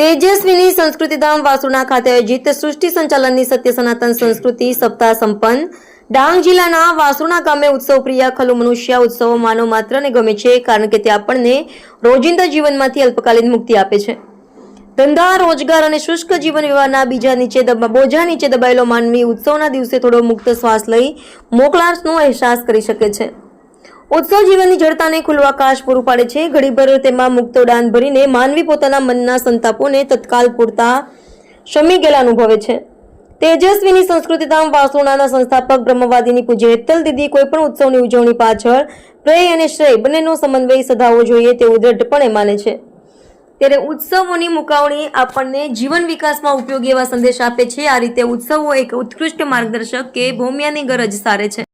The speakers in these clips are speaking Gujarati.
તેજસ્વીની સંસ્કૃતિધામ વાસુણા ખાતે આયોજિત સૃષ્ટિ સંચાલનની સત્ય સનાતન સંસ્કૃતિ સપ્તાહ સંપન્ન. ડાંગ જિલ્લાના વાસુણા ગામે ઉત્સવ પ્રિય ખલુ મનુષ્ય ઉત્સવો માનવ માત્રને ગમે છે, કારણ કે તે આપણને રોજિંદા જીવનમાંથી અલ્પકાલીન મુક્તિ આપે છે. ધંધા, રોજગાર અને શુષ્ક જીવન વ્યવહારના બીજા નીચે બોજા નીચે દબાયેલો માનવી ઉત્સવના દિવસે થોડો મુક્ત શ્વાસ લઈ મોકળાશનો અહેસાસ કરી શકે છે. ઉત્સવ જીવનની જડતાને ખુલ્લું આકાશ પૂરું પાડે છે. ઘડીભર તેમાં મુક્તો દાન ભરીને માનવી પોતાના મનના સંતાપોને તત્કાલ પૂરતા શમી ગયેલા અનુભવે છે. તેજસ્વીની સંસ્કૃતિધામ વાસુણાના સંસ્થાપક બ્રહ્મવાદીની પૂજ્ય હેતલ દીદી કોઈ પણ ઉત્સવની ઉજવણી પાછળ પ્રેય અને શ્રેય બંનેનો સમન્વય સધાવવો જોઈએ તેવું દ્રઢપણે માને છે. ત્યારે ઉત્સવોની મુકાવણી આપણને જીવન વિકાસમાં ઉપયોગી એવા સંદેશ આપે છે. આ રીતે ઉત્સવો એક ઉત્કૃષ્ટ માર્ગદર્શક કે ભૌમ્યાની ગરજ સારે છે.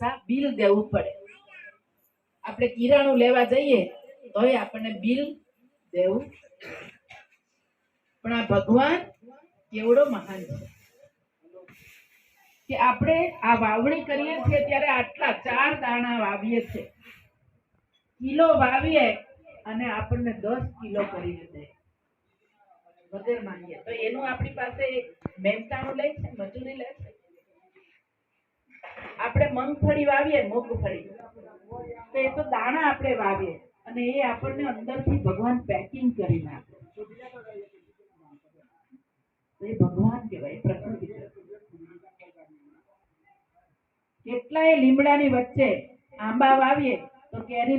પૈસા બિલ દેવું પડે. આપણે કિરાણું લેવા જઈએ, તોય આપણને બિલ દેવું પણ આ ભગવાન કેવડો મહાન છે. કે આપણે આ વાવણી કરીએ છીએ ત્યારે આટલા ચાર દાણા વાવીએ છીએ. કિલો વાવીએ અને આપણને દસ કિલો કરીને દે. વગર માંગીએ. તો એનું આપણી પાસે મહેનતાણું લે છે, મજૂરી લે છે? આપણે મગફળી વાવીએ મગફળી તો એ તો દાણા આપણે વાવીએ. અને એ આપણને અંદરથી ભગવાન પેકિંગ કરી નાખે. એ ભગવાન કહેવાય પ્રકૃતિ. કેટલાય લીમડાની વચ્ચે આંબા વાવીએ, તો કેરી